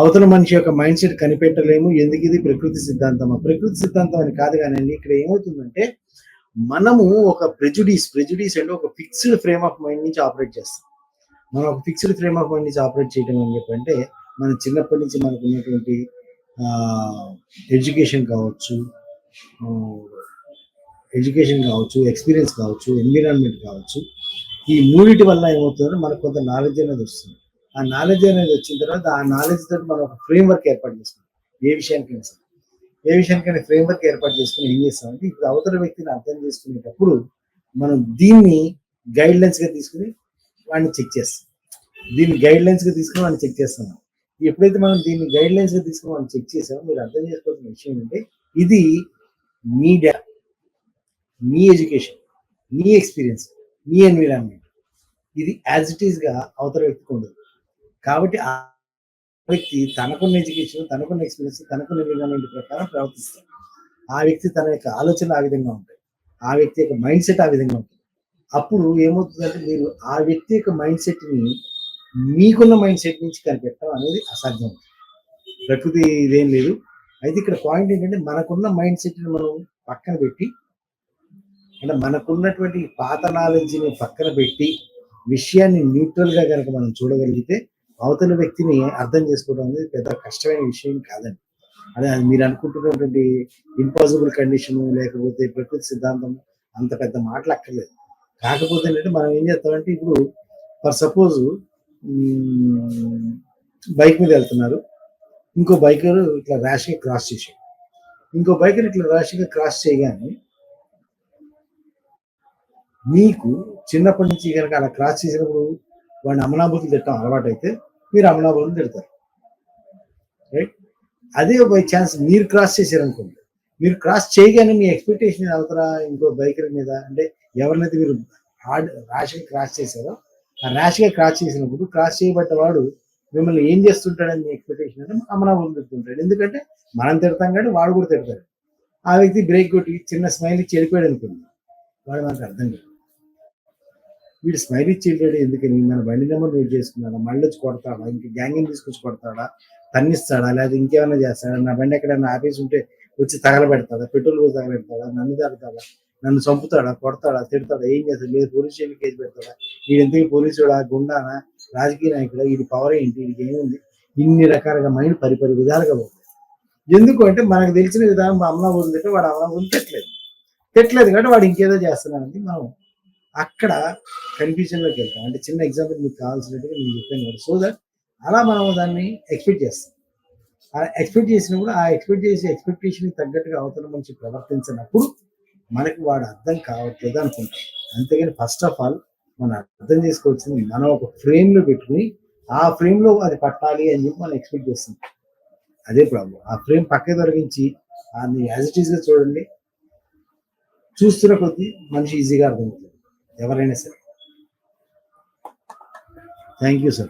అవతల మనిషి యొక్క మైండ్ సెట్ కనిపెట్టలేము. ఎందుకు ఇది? ప్రకృతి సిద్ధాంతం ప్రకృతి సిద్ధాంతం అని కాదు కానీ ఇక్కడ ఏమవుతుందంటే మనము ఒక ప్రెజుడీస్ ప్రెజుడీస్ అంటే ఒక ఫిక్స్డ్ ఫ్రేమ్ ఆఫ్ మైండ్ నుంచి ఆపరేట్ చేస్తాం. మనం ఒక ఫిక్స్డ్ ఫ్రేమ్ ఆఫ్ మైండ్ నుంచి ఆపరేట్ చేయడం అని చెప్పంటే మన చిన్నప్పటి నుంచి మనకు ఉన్నటువంటి ఎడ్యుకేషన్ కావచ్చు ఎడ్యుకేషన్ కావచ్చు ఎక్స్పీరియన్స్ కావచ్చు ఎన్విరాన్మెంట్ కావచ్చు ఈ మూడిటి వల్ల ఏమవుతుందంటే మనకు కొంత నాలెడ్జ్ అనేది వస్తుంది. ఆ నాలెడ్జ్ అనేది వచ్చిన తర్వాత ఆ నాలెడ్జ్ తోటి మనం ఒక ఫ్రేమ్ వర్క్ ఏర్పాటు చేసుకుంటాం. ఏ విషయానికైనా సరే. ఏ విషయానికైనా ఫ్రేమ్ వర్క్ ఏర్పాటు చేసుకుని ఏం చేస్తామంటే ఇప్పుడు అవతల వ్యక్తిని అర్థం చేసుకునేటప్పుడు మనం దీన్ని గైడ్ లైన్స్గా తీసుకుని వాడిని చెక్ చేస్తాం. దీన్ని గైడ్ లైన్స్గా తీసుకుని వాడిని చెక్ చేస్తున్నాం ఎప్పుడైతే మనం దీన్ని గైడ్ లైన్స్గా తీసుకుని మనం చెక్ చేసామో మీరు అర్థం చేసుకోవాల్సిన విషయం ఏంటంటే ఇది మీడియా డా మీ ఎడ్యుకేషన్ మీ ఎక్స్పీరియన్స్ మీ ఎన్విరాన్మెంట్ ఇది యాజ్ ఇట్ ఈస్గా అవతల వ్యక్తికి ఉండదు. కాబట్టి ఆ వ్యక్తి తనకున్న ఎడ్యుకేషన్ తనకున్న ఎక్స్పీరియన్స్ తనకున్న విధానం ప్రకారం ప్రవర్తిస్తాడు. ఆ వ్యక్తి తన యొక్క ఆలోచన ఆ విధంగా ఉంటాయి. ఆ వ్యక్తి యొక్క మైండ్ సెట్ ఆ విధంగా ఉంటుంది. అప్పుడు ఏమవుతుందంటే మీరు ఆ వ్యక్తి యొక్క మైండ్ సెట్ని మీకున్న మైండ్ సెట్ నుంచి కనిపెట్టడం అనేది అసాధ్యం. ప్రకృతి ఇదేం లేదు. అయితే ఇక్కడ పాయింట్ ఏంటంటే మనకున్న మైండ్ సెట్ని మనం పక్కన పెట్టి అంటే మనకున్నటువంటి పాత నాలెడ్జ్ని పక్కన పెట్టి విషయాన్ని న్యూట్రల్గా కనుక మనం చూడగలిగితే అవతల వ్యక్తిని అర్థం చేసుకోవడం అనేది పెద్ద కష్టమైన విషయం కాదండి. అదే అది మీరు అనుకుంటున్నటువంటి ఇంపాసిబుల్ కండిషన్ లేకపోతే ప్రకృతి సిద్ధాంతం అంత పెద్ద మాటలు అక్కర్లేదు. కాకపోతే ఏంటంటే మనం ఏం చేస్తామంటే ఇప్పుడు ఫర్ సపోజ్ బైక్ మీద వెళ్తున్నారు. ఇంకో బైకర్ ఇట్లా ర్యాష్గా క్రాస్ చేసాడు ఇంకో బైకర్ ఇట్లా ర్యాష్గా క్రాస్ చేయగానే మీకు చిన్నప్పటి నుంచి కనుక అలా క్రాస్ చేసినప్పుడు వాడిని అమలాభూతులు తిట్టడం అలవాటు అయితే మీరు అమనాభూతులు తిడతారు. రైట్ అదే బై ఛాన్స్ మీరు క్రాస్ చేశారనుకోండి. మీరు క్రాస్ చేయగానే మీ ఎక్స్పెక్టేషన్ అవుతారా? ఇంకో బైకర్ మీద? అంటే ఎవరినైతే మీరు హార్డ్ ర్యాష్గా క్రాస్ చేశారో ఆ ర్యాష్గా క్రాస్ చేసినప్పుడు క్రాస్ చేయబడ్డ వాడు మిమ్మల్ని ఏం చేస్తుంటాడని మీ ఎక్స్పెక్టేషన్ అంటే అమనాభూతులు తిడుతుంటాడు. ఎందుకంటే మనం తిడతాం కానీ వాడు కూడా తిడతాడు. ఆ వ్యక్తి బ్రేక్ కొట్టి చిన్న స్మైల్ ఇచ్చి వెళ్ళిపోయాడు అనుకోండి. వాడు మనకు అర్థం కాదు. వీడు స్మైల్ ఇచ్చి వెళ్ళాడు ఎందుకని? మన బండి నెంబర్ వెయిట్ చేసుకున్నాడా? మళ్ళీ వచ్చి కొడతాడా? ఇంక గ్యాంగింగ్ తీసుకొచ్చి కొడతాడా? తన్నిస్తాడా? లేదా ఇంకేమైనా చేస్తాడా? నా బండి ఎక్కడైనా ఆఫీస్ ఉంటే వచ్చి తగలబెడతాడా? పెట్రోల్ పోసి తగలబెడతాడా? నన్ను తగ్గుతాడా నన్ను చంపుతాడా? కొడతాడా? తిడతాడా? ఏం చేస్తాడు? లేదు పోలీస్ స్టేషన్ కేసు పెడతాడా? వీడు ఎందుకు పోలీసుడా? గుండానా? రాజకీయ నాయకుడా? వీడి పవర్ ఏంటి? వీడికి ఏముంది? ఇన్ని రకాలుగా మైండ్ పరిపరి విధాలుగా పోతుంది. ఎందుకు అంటే మనకు తెలిసిన విధానం అమ్మ వదిలితే వాడు అమ్మ వదిలి తెట్లేదు పెట్టలేదు కాబట్టి వాడు ఇంకేదో చేస్తున్నాడని మనం అక్కడ కన్ఫ్యూజన్లోకి వెళ్తాం. అంటే చిన్న ఎగ్జాంపుల్ మీకు కావాల్సినట్టుగా నేను చెప్పాను కదా. సో దట్ అలా మనం దాన్ని ఎక్స్పెక్ట్ చేస్తాం. ఆ ఎక్స్పెక్ట్ చేసినప్పుడు ఆ ఎక్స్పెక్ట్ చేసే ఎక్స్పెక్టేషన్ తగ్గట్టుగా అవతల మనిషి ప్రవర్తించినప్పుడు మనకి వాడు అర్థం కావట్లేదు అనుకుంటాం. అంతేగాని ఫస్ట్ ఆఫ్ ఆల్ మనం అర్థం చేసుకోవాల్సింది మనం ఒక ఫ్రేమ్లో పెట్టుకుని ఆ ఫ్రేమ్లో అది పట్టాలి అని చెప్పి మనం ఎక్స్పెక్ట్ చేస్తాం అదే ప్రాబ్లం ఆ ఫ్రేమ్ పక్క తొలగించి దాన్ని యాజ్ ఇట్ ఈస్గా చూడండి. చూస్తున్న కొద్దీ మనిషి ఈజీగా అర్థమవుతుంది. ఎవరైనా సరే. Thank you sir